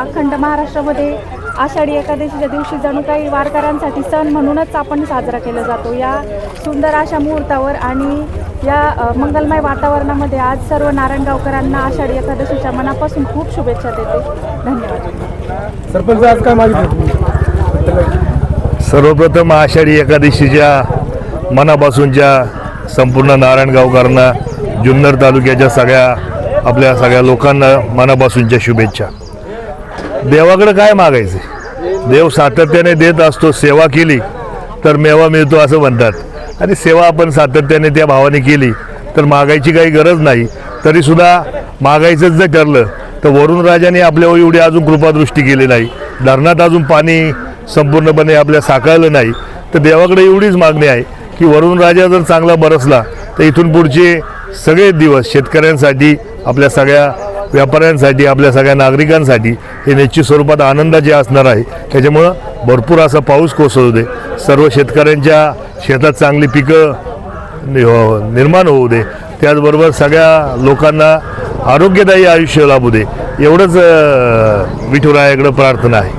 अखंड महाराष्ट्रामध्ये आषाढी एकादशीच्या दिवशी जणू काही वारकऱ्यांसाठी सण म्हणूनच आपण साजरा केला जातो. या सुंदर अशा मुहूर्तावर आणि या मंगलमय वातावरणामध्ये आज सर्व नारायणगावकरांना आषाढी एकादशीच्या मनापासून खूप शुभेच्छा देते. धन्यवाद. सरपंच आज काय मागितलं तुम्ही? सर्वप्रथम आषाढी एकादशीच्या मनापासूनच्या संपूर्ण नारायणगावकरांना जुन्नर तालुक्याच्या सगळ्या आपल्या सगळ्या लोकांना मनापासूनच्या शुभेच्छा. देवाकडे काय मागायचे? देव सातत्याने देत असतो सेवा केली तर मेवा मिळतो असं म्हणतात. आणि सेवा आपण सातत्याने त्या भावाने केली तर मागायची काही गरज नाही. तरीसुद्धा मागायचंच जर ठरलं तर वरुण राजाने आपल्यावर एवढी अजून कृपादृष्टी केली नाही. धरणात अजून पाणी संपूर्णपणे आपल्या साकारलं नाही. तर देवाकडे एवढीच मागणी आहे की वरुण राजा जर चांगला बरसला तर इथून पुढचे सगळे दिवस शेतकऱ्यांसाठी आपल्या सगळ्या व्यापाऱ्यांसाठी आपल्या सगळ्या नागरिकांसाठी हे निश्चित स्वरूपात आनंदाचे असणार आहे त्याच्यामुळं भरपूर असा पाऊस कोसळू दे. सर्व शेतकऱ्यांच्या शेतात चांगली पिकं नि- हो, निर्माण होऊ दे. त्याचबरोबर सगळ्या लोकांना आरोग्यदायी आयुष्य लाभू दे. एवढंच विठुरायाकडं प्रार्थना आहे.